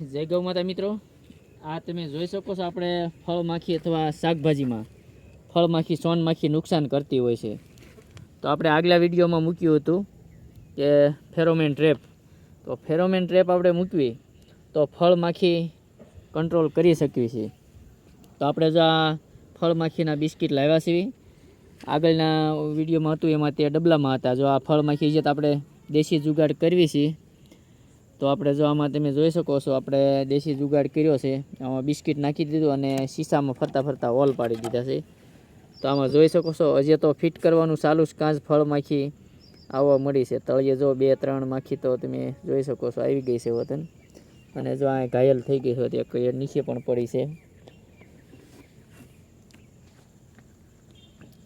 જય ગૌ માતા મિત્રો. આ તમે જોઈ શકો છો આપણે ફળ માખી અથવા શાકભાજીમાં. ફળ માખી, સોન માખી નુકસાન કરતી હોય છે. તો આપણે આગલા વિડીયોમાં મૂક્યું હતું કે ફેરોમેન ટ્રેપ. તો ફેરોમેન ટ્રેપ આપણે મૂકવી તો ફળ માખી કંટ્રોલ કરી શકીએ છીએ તો આપણે જો આ ફળ માખીના બિસ્કિટ લાવ્યા છીએ. આગળના વિડીયોમાં હતું એમાં તે ડબલામાં હતા. જો આ ફળ માખી તો આપણે દેશી જુગાડ કરવી છીએ તો આપણે જો આમાં તમે જોઈ શકો છો, આપણે દેશી જુગાડ કર્યો છે. આમાં બિસ્કિટ નાખી દીધું અને શીશામાં ફરતા ફરતા હોલ પાડી દીધા છે. તો આમાં જોઈ શકો છો, હજી તો ફિટ કરવાનું ચાલુ જ કાંચ ફળ માખી આવવા મળી છે. તળિયે જો બે ત્રણ માખી તો તમે જોઈ શકો છો, આવી ગઈ છે વતન. અને જો આ ઘાયલ થઈ ગઈ છે એક નીચે પણ પડી છે.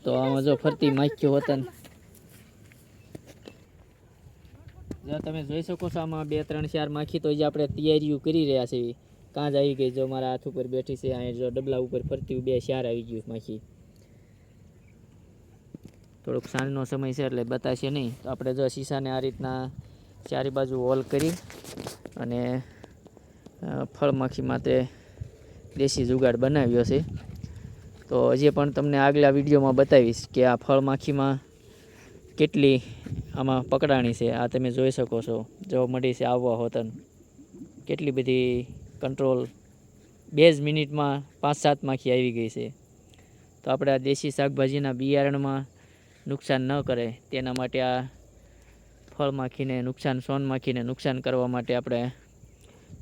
તો આમાં જો ફરતી માખ્યું વતન જો તમે જોઈ શકો છો, આમાં બે ત્રણ ચાર માખી તો જે આપણે તૈયારીઓ કરી રહ્યા છે, કાં જ આવી ગઈ જો મારા હાથ ઉપર બેઠી છે અહીંયા જો ડબલા ઉપર ફરતી બે ચાર આવી ગયું માખી. થોડોક સાંજનો સમય છે એટલે બતાશે નહીં. તો આપણે જો શીશાને આ રીતના ચારે બાજુ હોલ કરી અને ફળ માખી માટે દેશી જુગાડ બનાવ્યો છે. તો હજી પણ તમને આગલા વિડીયોમાં બતાવીશ કે આ ફળ માખીમાં કેટલી આમાં પકડાણી છે, આ તમે જોઈ શકો છો. જોવા મળી છે આવવા હોતન. કેટલી બધી કંટ્રોલ બે જ મિનિટમાં પાંચ સાત માખી આવી ગઈ છે. તો આપણે આ દેશી શાકભાજીના બિયારણમાં નુકસાન ન કરે, તેના માટે આ ફળ માખીને નુકસાન, સોન માખીને નુકસાન કરવા માટે આપણે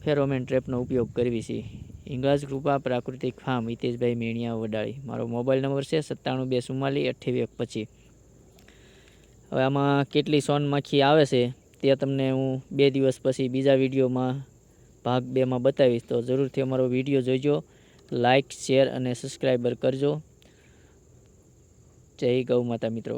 ફેરોમેન ટ્રેપનો ઉપયોગ કરવી છીએ હિંગળાજ કૃપા પ્રાકૃતિક ફાર્મ હિતેશભાઈ મેણિયા વડાળી. મારો મોબાઈલ નંબર છે સત્તાણું બે ચુમ્માલીસ અઠ્યાવીસ એક પચીસ હવે આમાં કેટલી સોન માખી આવે છે તે તમને હું બે દિવસ પછી બીજા વિડીયોમાં ભાગ બેમાં બતાવીશ. તો જરૂરથી અમારો વીડિયો જોઈજો લાઇક શેર અને સબસ્ક્રાઈબર કરજો. જય ગૌ માતા મિત્રો.